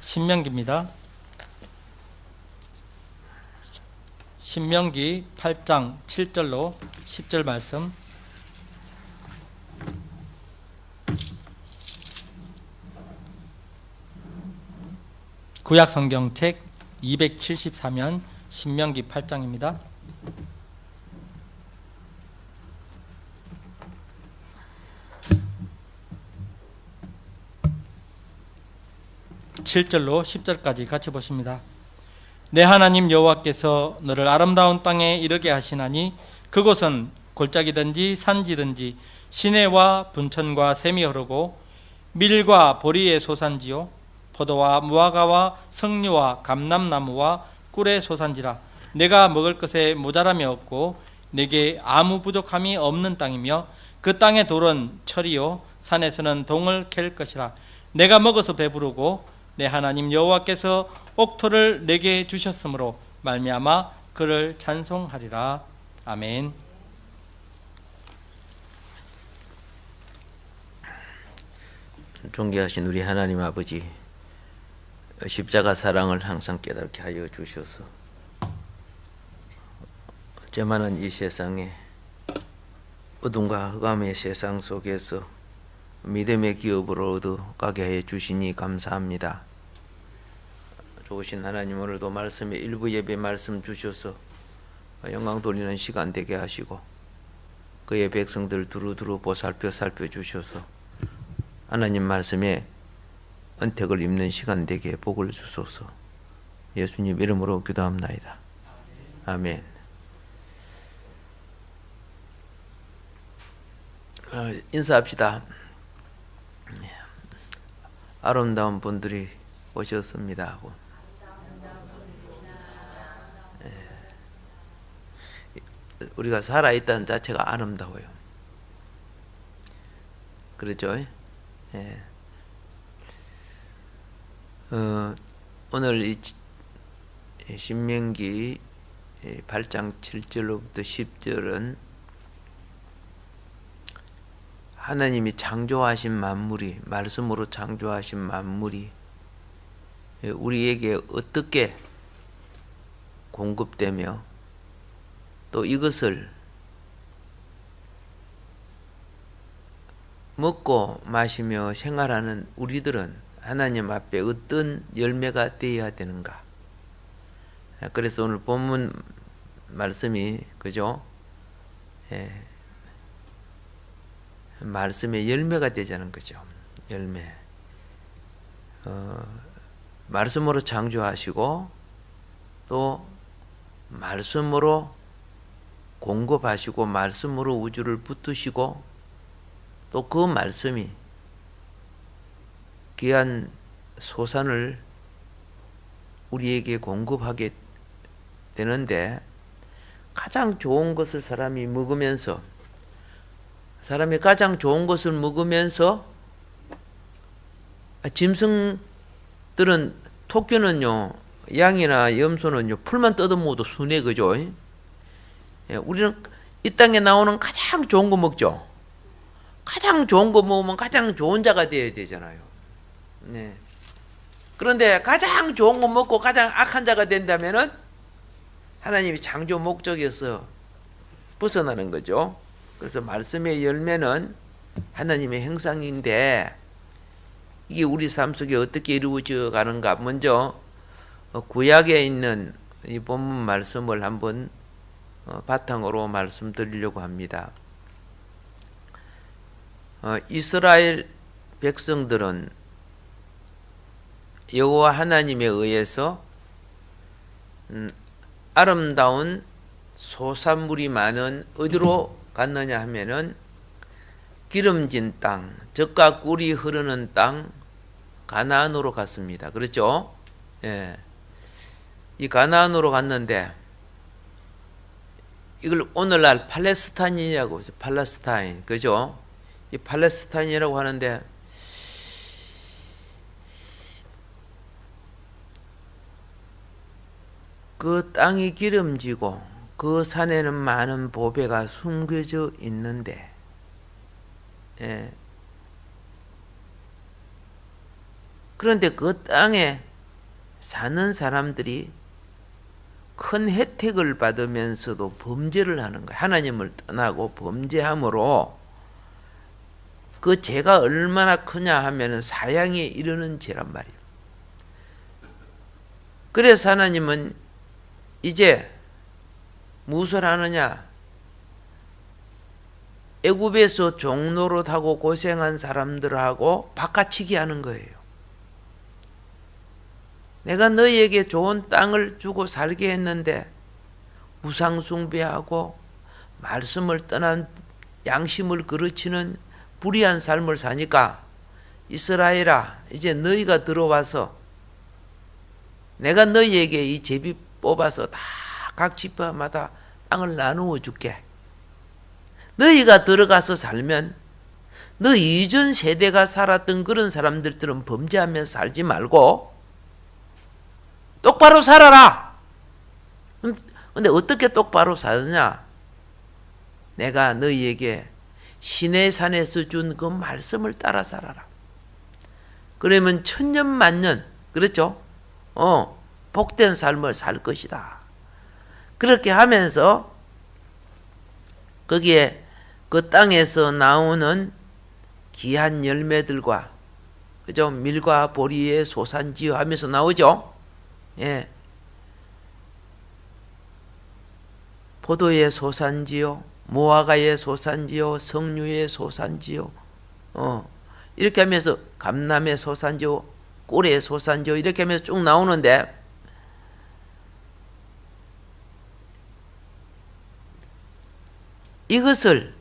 신명기입니다. 신명기 8장 7절로 10절 말씀 구약 성경책 274면 신명기 8장입니다. 칠절로 10절까지 같이 보십니다. 내 하나님 여호와께서 너를 아름다운 땅에 이르게 하시나니 그곳은 골짜기든지 산지든지 시내와 분천과 샘이 흐르고 밀과 보리의 소산지요 포도와 무화과와 석류와 감람나무와 꿀의 소산지라 내가 먹을 것에 모자람이 없고 내게 아무 부족함이 없는 땅이며 그 땅의 돌은 철이요 산에서는 동을 캘 것이라 내가 먹어서 배부르고 내 하나님 여호와께서 옥토를 내게 주셨으므로 말미암아 그를 찬송하리라 아멘. 존귀하신 우리 하나님 아버지 십자가 사랑을 항상 깨닫게 하여 주셔서 제만한 이 세상에 어둠과 흑암의 세상 속에서 믿음의 기업으로 얻어가게 해 주시니 감사합니다. 좋으신 하나님 오늘도 말씀의 일부 예배 말씀 주셔서 영광 돌리는 시간 되게 하시고 그의 백성들 두루두루 보살펴 살펴 주셔서 하나님 말씀에 은택을 입는 시간 되게 복을 주소서 예수님 이름으로 기도합나이다. 아멘. 어, 인사합시다. 아름다운 분들이 오셨습니다. 예. 우리가 살아있다는 자체가 아름다워요. 그렇죠? 예. 어, 오늘 이 신명기 8장 7절로부터 10절은 하나님이 창조하신 만물이 말씀으로 창조하신 만물이 우리에게 어떻게 공급되며 또 이것을 먹고 마시며 생활하는 우리들은 하나님 앞에 어떤 열매가 되어야 되는가? 그래서 오늘 본문 말씀이 그죠? 예. 말씀의 열매가 되자는 거죠. 열매. 어, 말씀으로 창조하시고 또 말씀으로 공급하시고 말씀으로 우주를 붙으시고 또 그 말씀이 귀한 소산을 우리에게 공급하게 되는데 가장 좋은 것을 사람이 먹으면서 사람이 가장 좋은 것을 먹으면서 짐승들은 토끼는요 양이나 염소는요 풀만 뜯어먹어도 순해 그죠? 예, 우리는 이 땅에 나오는 가장 좋은 거 먹죠. 가장 좋은 거 먹으면 가장 좋은 자가 되어야 되잖아요. 네. 그런데 가장 좋은 거 먹고 가장 악한 자가 된다면은 하나님이 창조 목적에서 벗어나는 거죠. 그래서 말씀의 열매는 하나님의 행상인데 이게 우리 삶 속에 어떻게 이루어져 가는가? 먼저 구약에 있는 이 본문 말씀을 한번 어, 바탕으로 말씀드리려고 합니다. 어, 이스라엘 백성들은 여호와 하나님에 의해서 음, 아름다운 소산물이 많은 어디로 갔느냐 하면은 기름진 땅, 젖과 꿀이 흐르는 땅 가나안으로 갔습니다. 그렇죠? 예. 이 가나안으로 갔는데 이걸 오늘날 팔레스타인이라고 하죠. 팔레스타인. 그죠? 이 팔레스타인이라고 하는데 그 땅이 기름지고 그 산에는 많은 보배가 숨겨져 있는데 예. 그런데 그 땅에 사는 사람들이 큰 혜택을 받으면서도 범죄를 하는 거예요. 하나님을 떠나고 범죄함으로 그 죄가 얼마나 크냐 하면은 사양에 이르는 죄란 말이에요. 그래서 하나님은 이제 무엇을 하느냐? 애굽에서 종노릇하고 고생한 사람들하고 바꿔치기 하는 거예요. 내가 너희에게 좋은 땅을 주고 살게 했는데 우상 숭배하고 말씀을 떠난 양심을 그르치는 불의한 삶을 사니까 이스라엘아 이제 너희가 들어와서 내가 너희에게 이 제비 뽑아서 다 각 지파마다 땅을 나누어 줄게. 너희가 들어가서 살면 너 이전 세대가 살았던 그런 사람들처럼 범죄하면서 살지 말고 똑바로 살아라. 음, 근데 어떻게 똑바로 사느냐? 내가 너희에게 신의 산에서 준 그 말씀을 따라 살아라. 그러면 천년 만년 그렇죠? 어 복된 삶을 살 것이다. 그렇게 하면서 거기에 그 땅에서 나오는 귀한 열매들과 그죠? 밀과 보리의 소산지요 하면서 나오죠. 예. 포도의 소산지요, 모아가의 소산지요, 성류의 소산지요, 어 이렇게 하면서 감남의 소산지요, 꿀의 소산지요 이렇게 하면서 쭉 나오는데 이것을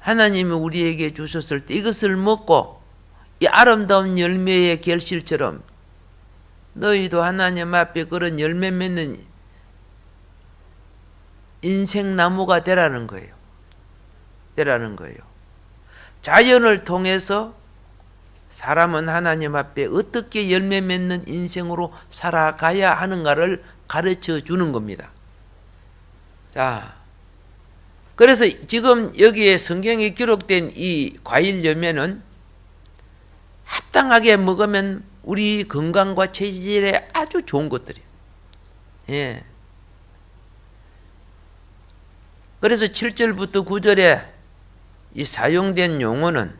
하나님이 우리에게 주셨을 때 이것을 먹고 이 아름다운 열매의 결실처럼 너희도 하나님 앞에 그런 열매 맺는 인생 나무가 되라는 거예요. 되라는 거예요. 자연을 통해서 사람은 하나님 앞에 어떻게 열매 맺는 인생으로 살아가야 하는가를 가르쳐 주는 겁니다. 자, 그래서 지금 여기에 성경에 기록된 이 과일 열매는 합당하게 먹으면 우리 건강과 체질에 아주 좋은 것들이에요. 예. 그래서 7절부터 9절에 이 사용된 용어는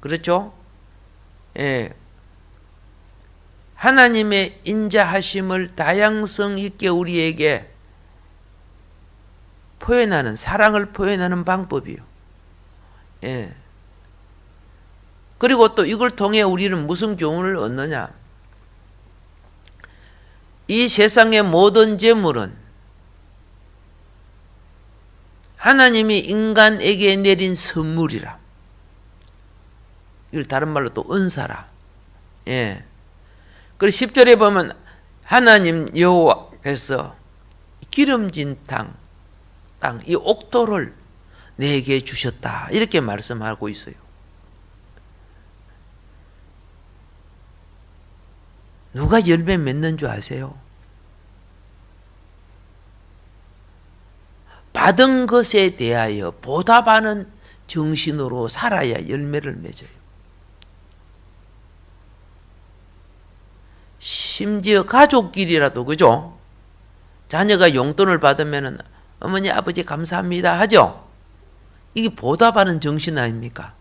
그렇죠? 예. 하나님의 인자하심을 다양성 있게 우리에게 표현하는 사랑을 표현하는 방법이요. 예. 그리고 또 이걸 통해 우리는 무슨 교훈을 얻느냐? 이 세상의 모든 재물은 하나님이 인간에게 내린 선물이라. 이걸 다른 말로 또 은사라. 예. 그리고 10절에 보면 하나님 여호와께서 기름진 땅, 땅, 이 옥토를 내게 주셨다. 이렇게 말씀하고 있어요. 누가 열매 맺는 줄 아세요? 받은 것에 대하여 보답하는 정신으로 살아야 열매를 맺어요. 심지어 가족끼리라도 그죠? 자녀가 용돈을 받으면 어머니 아버지 감사합니다 하죠. 이게 보답하는 정신 아닙니까?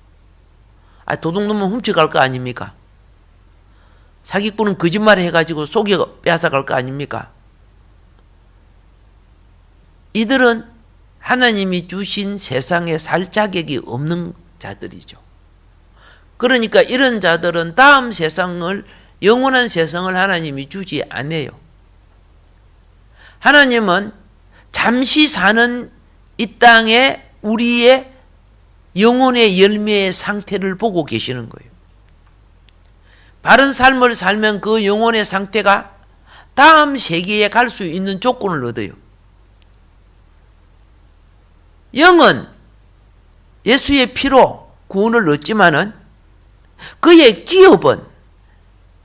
아 도둑놈은 훔쳐갈 거 아닙니까? 사기꾼은 거짓말 해가지고 속여 빼앗아갈 거 아닙니까? 이들은 하나님이 주신 세상에 살 자격이 없는 자들이죠. 그러니까 이런 자들은 다음 세상을 영원한 세상을 하나님이 주지 않아요. 하나님은 잠시 사는 이 땅에 우리의 영혼의 열매의 상태를 보고 계시는 거예요. 바른 삶을 살면 그 영혼의 상태가 다음 세계에 갈 수 있는 조건을 얻어요. 영은 예수의 피로 구원을 얻지만은 그의 기업은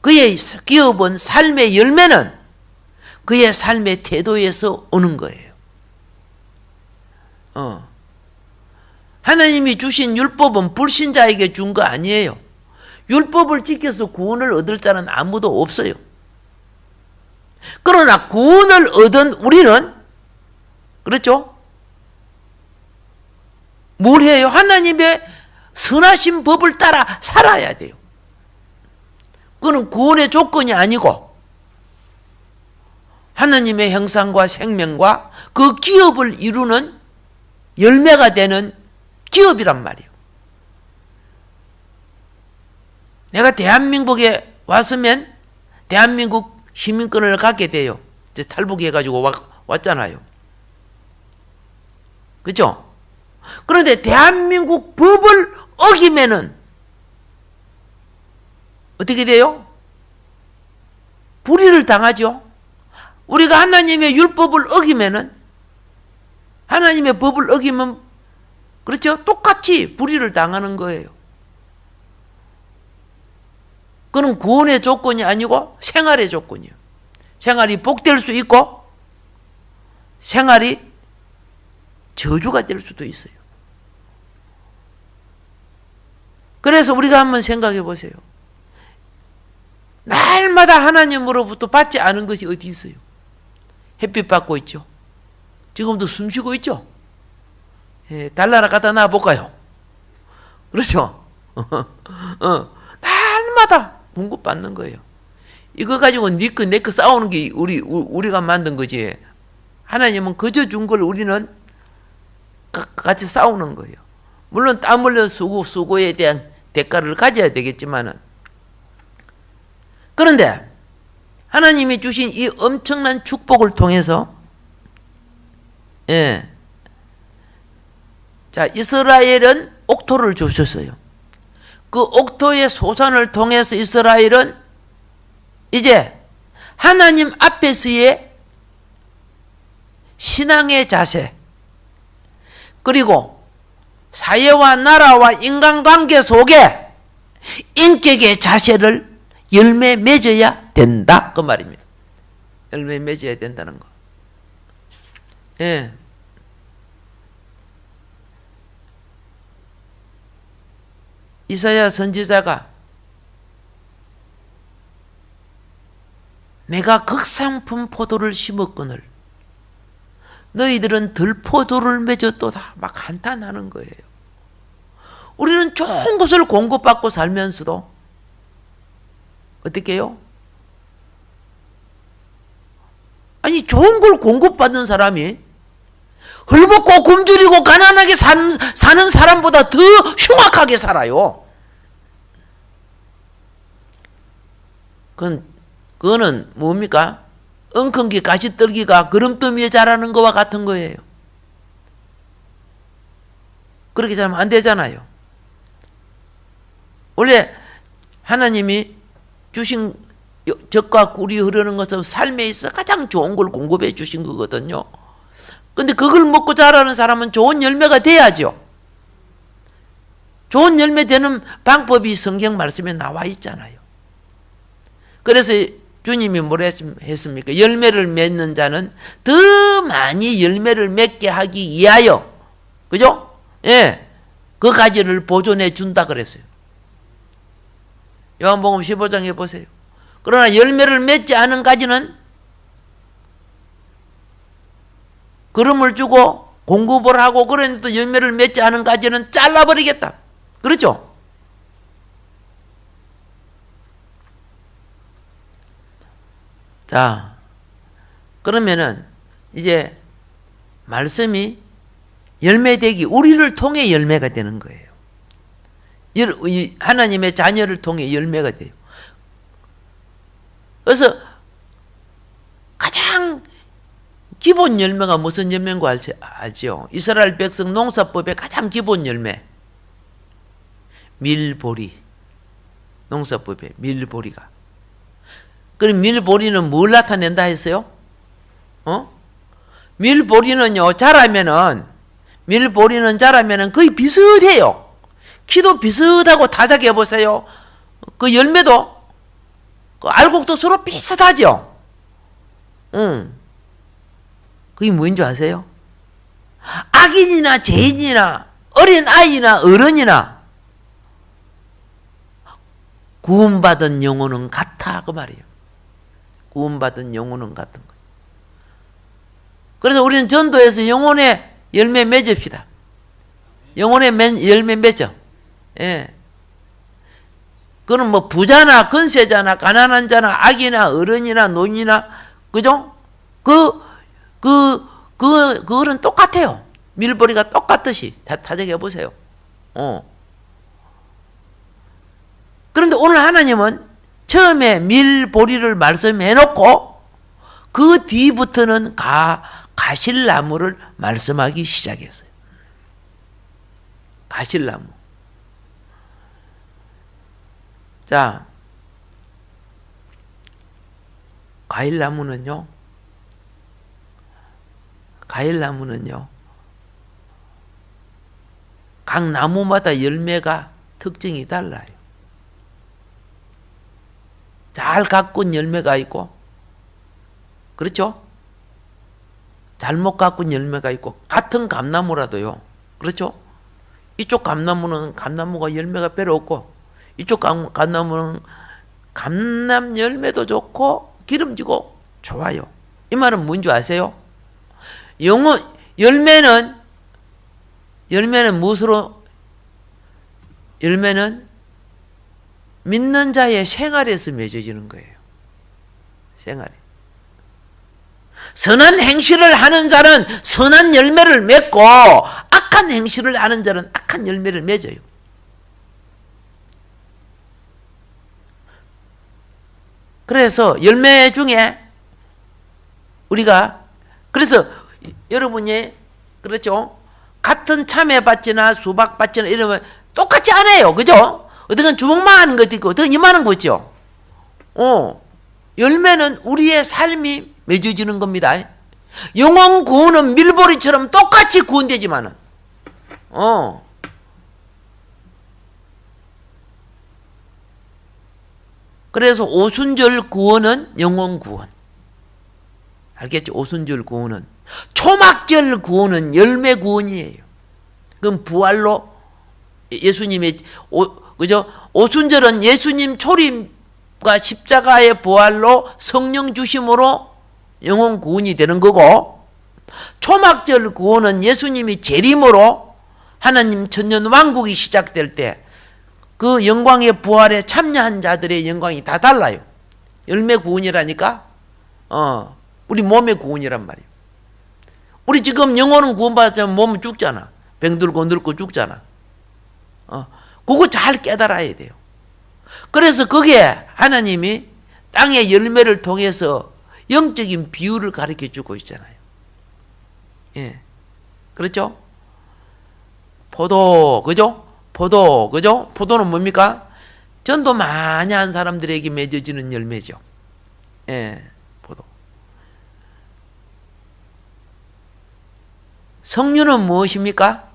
그의 기업은 삶의 열매는 그의 삶의 태도에서 오는 거예요. 어. 하나님이 주신 율법은 불신자에게 준 거 아니에요. 율법을 지켜서 구원을 얻을 자는 아무도 없어요. 그러나 구원을 얻은 우리는 그렇죠? 뭘 해요? 하나님의 선하신 법을 따라 살아야 돼요. 그거는 구원의 조건이 아니고 하나님의 형상과 생명과 그 기업을 이루는 열매가 되는 기업이란 말이에요. 내가 대한민국에 왔으면 대한민국 시민권을 갖게 돼요. 이제 탈북해가지고 와, 왔잖아요. 그죠? 그런데 대한민국 법을 어기면은 어떻게 돼요? 불의를 당하죠. 우리가 하나님의 율법을 어기면은 하나님의 법을 어기면 그렇죠? 똑같이 불의를 당하는 거예요. 그는 구원의 조건이 아니고 생활의 조건이에요. 생활이 복될 수 있고 생활이 저주가 될 수도 있어요. 그래서 우리가 한번 생각해 보세요. 날마다 하나님으로부터 받지 않은 것이 어디 있어요? 햇빛 받고 있죠. 지금도 숨 쉬고 있죠. 예, 달나라 갖다 놔 볼까요? 그렇죠? 어, 날마다 공급받는 거예요. 이거 가지고 니꺼 내꺼 싸우는 게 우리 우리가 만든 거지. 하나님은 거저 준 걸 우리는 같이 싸우는 거예요. 물론 땀 흘려 수고 수고에 대한 대가를 가져야 되겠지만은 그런데 하나님이 주신 이 엄청난 축복을 통해서 예. 자, 이스라엘은 옥토를 주셨어요. 그 옥토의 소산을 통해서 이스라엘은 이제 하나님 앞에서의 신앙의 자세 그리고 사회와 나라와 인간관계 속에 인격의 자세를 열매 맺어야 된다 그 말입니다. 열매 맺어야 된다는 거. 예. 이사야 선지자가 내가 극상품 포도를 심었거늘 너희들은 들포도를 맺었도다 막 한탄하는 거예요. 우리는 좋은 것을 공급받고 살면서도 어떻게 해요? 아니 좋은 걸 공급받는 사람이 헐벗고 굶주리고 가난하게 사는, 사는 사람보다 더 흉악하게 살아요. 그건, 그거는 뭡니까? 엉큼기 가시떨기가 그름더미에 자라는 것과 같은 거예요. 그렇게 자면 안 되잖아요. 원래 하나님이 주신 적과 꿀이 흐르는 것은 삶에 있어 가장 좋은 걸 공급해 주신 거거든요. 근데 그걸 먹고 자라는 사람은 좋은 열매가 돼야죠. 좋은 열매 되는 방법이 성경 말씀에 나와 있잖아요. 그래서 주님이 뭐라 했습니까? 열매를 맺는 자는 더 많이 열매를 맺게 하기 위하여, 그죠? 예. 그 가지를 보존해 준다 그랬어요. 요한복음 15장에 보세요. 그러나 열매를 맺지 않은 가지는 그름을 주고 공급을 하고 그런데도 열매를 맺지 않은 가지는 잘라버리겠다. 그렇죠? 자, 그러면은 이제 말씀이 열매되기, 우리를 통해 열매가 되는 거예요. 하나님의 자녀를 통해 열매가 돼요. 그래서 가장 기본 열매가 무슨 열매인 거 알지, 알지요? 이스라엘 백성 농사법의 가장 기본 열매. 밀보리. 농사법의 밀보리가. 그럼 밀보리는 뭘 나타낸다 했어요? 어? 밀보리는요, 자라면은, 밀보리는 자라면은 거의 비슷해요. 키도 비슷하고 다작해 보세요. 그 열매도, 그 알곡도 서로 비슷하죠? 응. 그게 뭐인 줄 아세요? 악인이나 죄인이나 어린 아이나 어른이나 구원받은 영혼은 같아 그 말이에요. 구원받은 영혼은 같은 거예요. 그래서 우리는 전도에서 영혼의 열매 맺읍시다. 영혼의 맨- 열매 맺어. 예. 그는 뭐 부자나 건세자나 가난한 자나 아기나 어른이나 노인이나 그죠? 그, 그, 그, 그거는 똑같아요. 밀보리가 똑같듯이 다 타적해 보세요. 어. 그런데 오늘 하나님은 처음에 밀보리를 말씀해 놓고 그 뒤부터는 가, 가실나무를 말씀하기 시작했어요. 가실나무. 자, 과일나무는요, 과일 나무는요, 각 나무마다 열매가 특징이 달라요. 잘 가꾼 열매가 있고, 그렇죠? 잘못 가꾼 열매가 있고, 같은 감나무라도요, 그렇죠? 이쪽 감나무는 감나무가 열매가 별로 없고, 이쪽 감, 감나무는 감남 열매도 좋고, 기름지고 좋아요. 이 말은 뭔지 아세요? 영어, 열매는, 열매는 무엇으로, 열매는 믿는 자의 생활에서 맺어지는 거예요. 생활에. 선한 행실을 하는 자는 선한 열매를 맺고 악한 행실을 하는 자는 악한 열매를 맺어요. 그래서 열매 중에 우리가 그래서 여러분이 그렇죠? 같은 참외밭이나 수박밭이나 이러면 똑같지 않아요. 그죠? 어떤 건 주먹만 하는 것도 있고 어떤 건 이만한 거 있죠. 어. 열매는 우리의 삶이 맺어지는 겁니다. 영원 구원은 밀보리처럼 똑같이 구원되지만은 어. 그래서 오순절 구원은 영원 구원. 알겠죠? 오순절 구원은 초막절 구원은 열매 구원이에요. 그럼 부활로 예수님의 오, 그죠? 오순절은 예수님 초림과 십자가의 부활로 성령 주심으로 영원 구원이 되는 거고 초막절 구원은 예수님이 재림으로 하나님 천년 왕국이 시작될 때 그 영광의 부활에 참여한 자들의 영광이 다 달라요. 열매 구원이라니까 어 우리 몸의 구원이란 말이에요. 우리 지금 영혼은 구원받았지만 몸은 죽잖아. 병들고 늙고 죽잖아. 어, 그거 잘 깨달아야 돼요. 그래서 그게 하나님이 땅의 열매를 통해서 영적인 비유를 가르쳐 주고 있잖아요. 예. 그렇죠? 포도, 그죠? 포도, 그죠? 포도는 뭡니까? 전도 많이 한 사람들에게 맺어지는 열매죠. 예, 포도. 성류는 무엇입니까?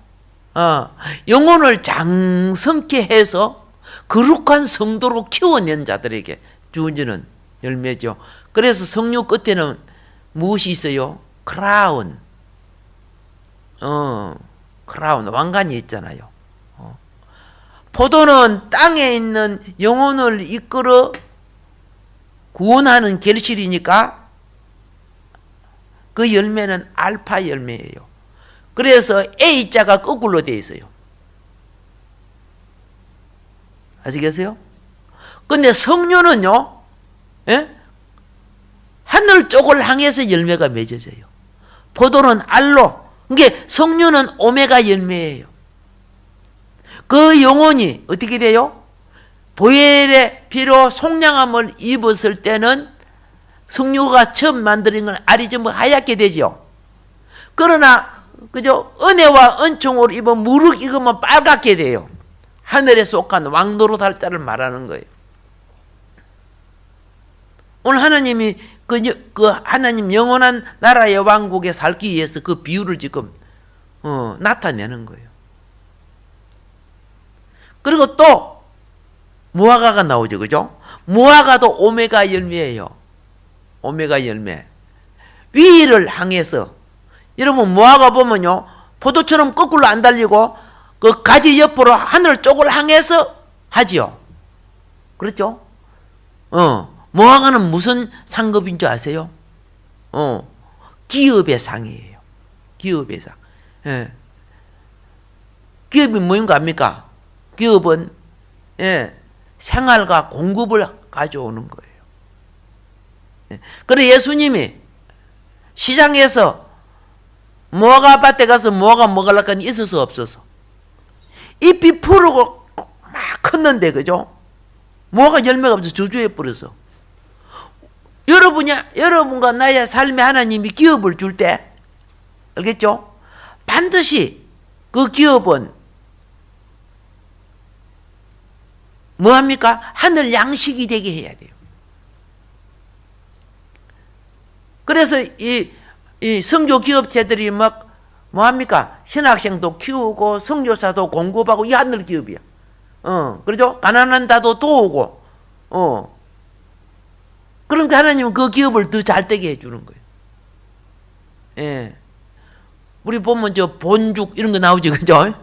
어, 영혼을 장성케 해서 거룩한 성도로 키워낸 자들에게 주어지는 열매죠. 그래서 성류 끝에는 무엇이 있어요? 크라운. 어, 크라운, 왕관이 있잖아요. 어. 포도는 땅에 있는 영혼을 이끌어 구원하는 결실이니까 그 열매는 알파 열매예요. 그래서 A자가 거꾸로 되어 있어요. 아시겠어요? 근데 성류는요, 예? 하늘 쪽을 향해서 열매가 맺어져요. 포도는 알로, 그게 성류는 오메가 열매예요. 그 영혼이 어떻게 돼요? 보혈의 피로 속량함을 입었을 때는 성류가 처음 만드는 건 알이 전부 하얗게 되죠. 그러나 그죠? 은혜와 은총으로 입은 무릇 익으면 빨갛게 돼요. 하늘에 속한 왕노릇 할 자를 말하는 거예요. 오늘 하나님이 그, 그 하나님 영원한 나라의 왕국에 살기 위해서 그 비유를 지금 어, 나타내는 거예요. 그리고 또 무화과가 나오죠, 그죠? 무화과도 오메가 열매예요. 오메가 열매. 위를 향해서 여러분 무화과 보면요 포도처럼 거꾸로 안 달리고 그 가지 옆으로 하늘 쪽을 향해서 하지요. 그렇죠? 어, 모아가는 무슨 상급인 줄 아세요? 어, 기업의 상이에요. 기업의 상. 예. 기업이 뭐인가 합니까? 기업은 예, 생활과 공급을 가져오는 거예요. 예. 그래 예수님이 시장에서 무화과 밭에 가서 하니 있을 수 없어서 잎이 푸르고 막 컸는데 그죠? 무화과 열매가 없어서 저주해 버려서 여러분이 여러분과 나의 삶에 하나님이 기업을 줄 때 알겠죠? 반드시 그 기업은 뭐합니까? 하늘 양식이 되게 해야 돼요. 그래서 이, 이 성교 기업체들이 막 뭐합니까? 신학생도 키우고 성교사도 공급하고 이 하늘 기업이야. 어, 그러죠? 가난한 자도 도우고, 어. 그런데 하나님은 그 기업을 더 잘 되게 해주는 거예요. 예. 우리 보면 저 본죽 이런 거 나오죠, 그죠?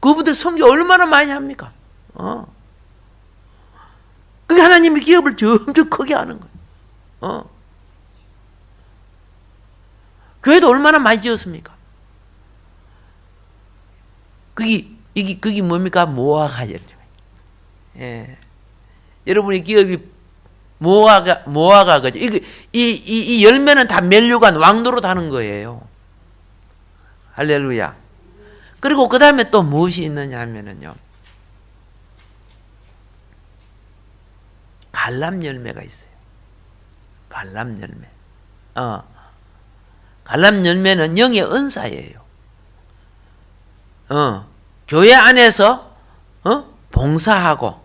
그분들 성교 얼마나 많이 합니까? 어. 그게 하나님이 기업을 점점 크게 하는 거예요. 어. 교회도 얼마나 많이 지었습니까? 그게 이게 그게 뭡니까? 모아가 예. 여러분이 기업이 모아가 모아가 그죠? 이 이 이, 이 열매는 다 멜류관 왕노로 다는 거예요. 할렐루야. 그리고 그 다음에 또 무엇이 있느냐 하면은요. 갈람 열매가 있어요. 갈람 열매. 어. 갈람 열매는 영의 은사예요. 어. 교회 안에서 어? 봉사하고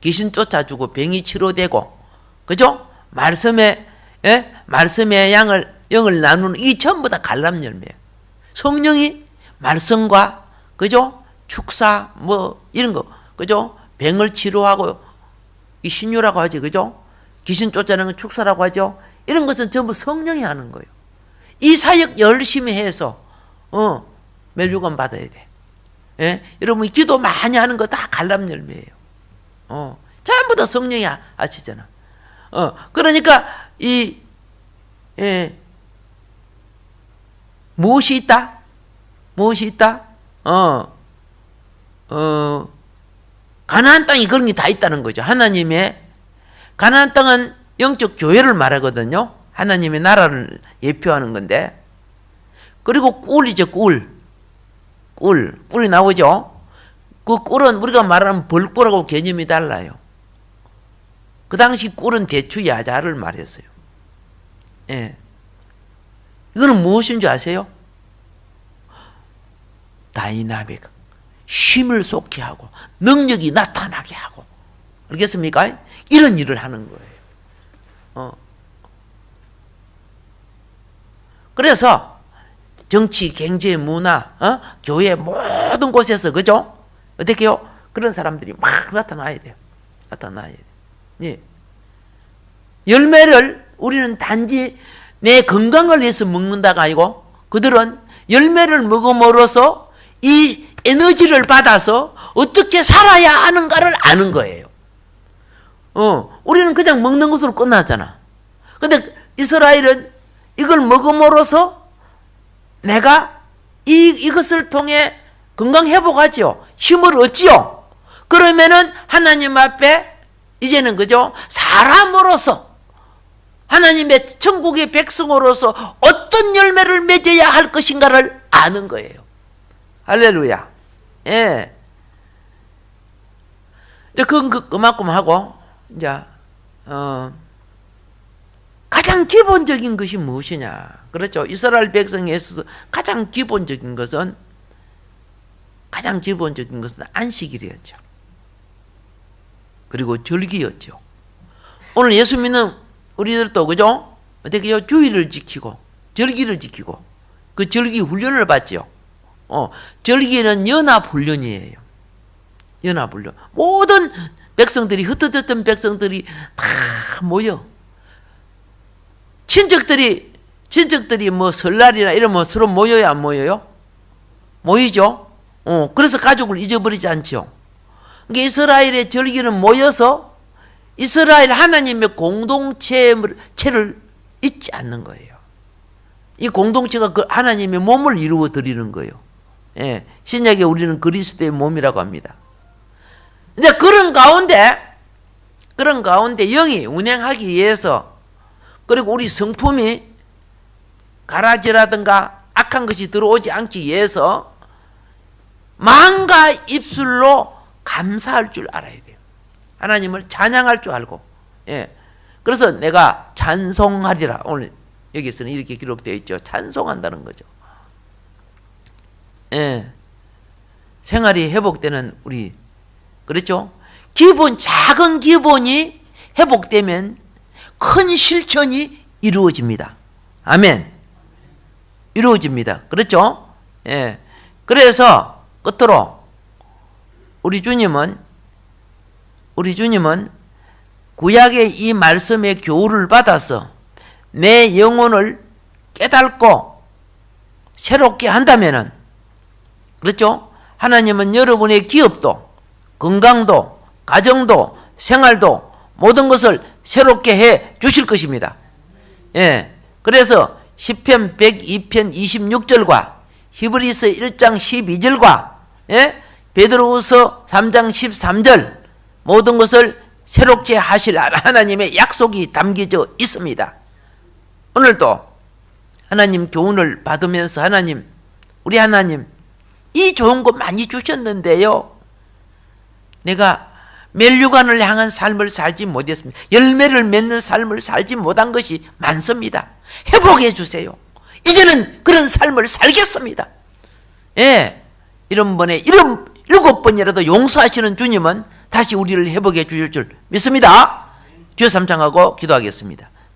귀신 쫓아주고 병이 치료되고 그죠? 말씀에 예? 말씀의 양을 영을 나누는 이 전부 다 갈람 열매예요. 성령이 말씀과 그죠? 축사 뭐 이런 거 그죠? 병을 치료하고 이 신유라고 하지 그죠? 귀신 쫓아내는 건 축사라고 하죠. 이런 것은 전부 성령이 하는 거예요. 이 사역 열심히 해서 어 멜류관 받아야 돼. 예? 여러분 기도 많이 하는 거 다 갈람 열매예요. 어 전부 다 성령이 아시잖아. 어 그러니까 이 예, 무엇이 있다? 무엇이 있다? 어, 어, 가나안 땅이 그런 게 다 있다는 거죠. 하나님의 가나안 땅은 영적 교회를 말하거든요. 하나님의 나라를 예표하는 건데. 그리고 꿀이죠, 꿀. 꿀. 꿀이 나오죠. 그 꿀은 우리가 말하는 벌꿀하고 개념이 달라요. 그 당시 꿀은 대추 야자를 말했어요. 예. 이거는 무엇인 줄 아세요? 다이나믹. 힘을 쏟게 하고, 능력이 나타나게 하고. 알겠습니까? 이런 일을 하는 거예요. 어. 그래서 정치, 경제, 문화, 어? 교회 모든 곳에서 그죠? 어떻게요? 그런 사람들이 막 나타나야 돼요. 나타나야 돼요. 예. 열매를 우리는 단지 내 건강을 위해서 먹는다가 아니고 그들은 열매를 먹음으로써 이 에너지를 받아서 어떻게 살아야 하는가를 아는 거예요. 어, 우리는 그냥 먹는 것으로 끝나잖아. 근데 이스라엘은 이걸 먹음으로써 내가 이, 이것을 통해 건강 회복하지요. 힘을 얻지요. 그러면은 하나님 앞에 이제는 그죠? 사람으로서 하나님의 천국의 백성으로서 어떤 열매를 맺어야 할 것인가를 아는 거예요. 할렐루야. 예. 이제 그, 그, 그만큼 하고, 이제, 어, 가장 기본적인 것이 무엇이냐. 그렇죠. 이스라엘 백성에 있어서 가장 기본적인 것은, 가장 기본적인 것은 안식일이었죠. 그리고 절기였죠. 오늘 예수 믿는 우리들도 그죠? 어떻게요? 주의를 지키고 절기를 지키고 그 절기 훈련을 받죠. 어, 절기는 연합 훈련이에요. 연합 훈련. 모든 백성들이 흩어졌던 백성들이 다 모여. 친척들이 친척들이 뭐 설날이나 이러면 서로 모여야 안 모여요? 모이죠. 어, 그래서 가족을 잊어버리지 않죠. 그러니까 이스라엘의 절기는 모여서 이스라엘 하나님의 공동체를 잊지 않는 거예요. 이 공동체가 그 하나님의 몸을 이루어 드리는 거예요. 예, 신약에 우리는 그리스도의 몸이라고 합니다. 근데 그런 가운데 그런 가운데 영이 운행하기 위해서 그리고 우리 성품이 가라지라든가 악한 것이 들어오지 않기 위해서 마음과 입술로 감사할 줄 알아야 돼요. 하나님을 찬양할 줄 알고. 예. 그래서 내가 찬송하리라. 오늘 여기서는 이렇게 기록되어 있죠. 찬송한다는 거죠. 예. 생활이 회복되는 우리 그렇죠? 기본 작은 기본이 회복되면 큰 실천이 이루어집니다. 아멘. 이루어집니다. 그렇죠? 예. 그래서 끝으로 우리 주님은 우리 주님은 구약의 이 말씀의 교훈을 받아서 내 영혼을 깨닫고 새롭게 한다면은 그렇죠? 하나님은 여러분의 기업도 건강도 가정도 생활도 모든 것을 새롭게 해 주실 것입니다. 예. 그래서 시편 102편 26절과 히브리서 1장 12절과 예? 베드로후서 3장 13절 모든 것을 새롭게 하실 하나님의 약속이 담겨져 있습니다. 오늘도 하나님 교훈을 받으면서 하나님 우리 하나님 이 좋은 것 많이 주셨는데요. 내가 멸류관을 향한 삶을 살지 못했습니다. 열매를 맺는 삶을 살지 못한 것이 많습니다. 회복해 주세요. 이제는 그런 삶을 살겠습니다. 예. 이런 번에 이런 일곱 번이라도 용서하시는 주님은 다시 우리를 회복해 주실 줄 믿습니다. 주여 삼창하고 기도하겠습니다.